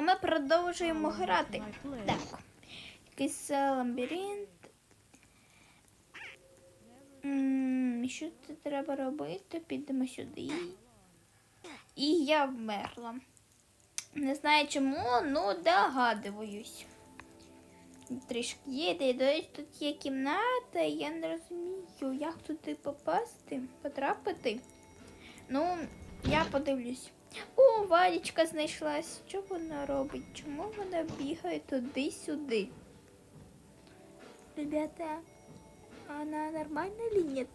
А ми продовжуємо грати. Так. Якийсь лабіринт. Що це треба робити? Підемо сюди. І я вмерла. Не знаю чому, ну догадуюсь. Трішки є, де до речі, тут є кімната, і я не розумію, як туди попасти, потрапити. Ну, я подивлюсь. О, Валічка знайшлась. Що вона робить? Чому вона бігає туди-сюди? Ребята, вона нормальна лінія?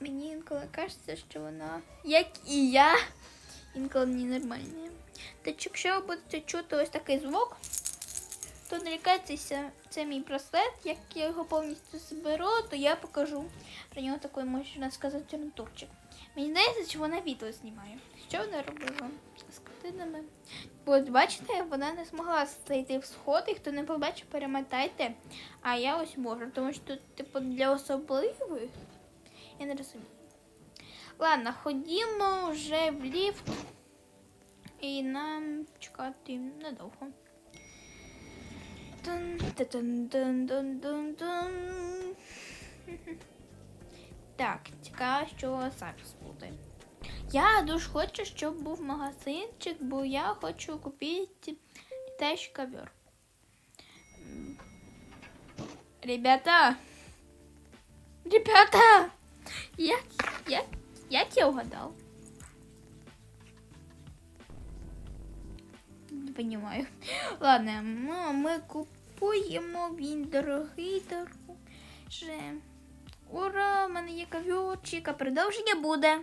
Мені інколи кажеться, що вона, як і я, інколи ненормальна. Та якщо ви будете чути ось такий звук, то не лякайтеся, це мій браслет. Як я його повністю зберу, то я покажу про нього такий, можна сказати, рентурчик. Мені здається, що вона відео знімає. Що вона робила з картинами? Бо от бачите, вона не змогла зайти в сходи. Хто не побачив, перемотайте. А я ось можу, тому що тут, типу, для особливих. Я не розумію. Ладно, ходімо вже в ліфт. І нам чекати недовго. Так, цікаво, що зараз буде. Я дуже хочу, щоб був магазинчик, бо я хочу купити літаючий ковер. Ребята! Ребята! Як, як, як я угадав? Понимаю. Ладно, ну, ми купуємо, він дорогий дорогий. Ура, в мене є ковірчик, а продовження буде.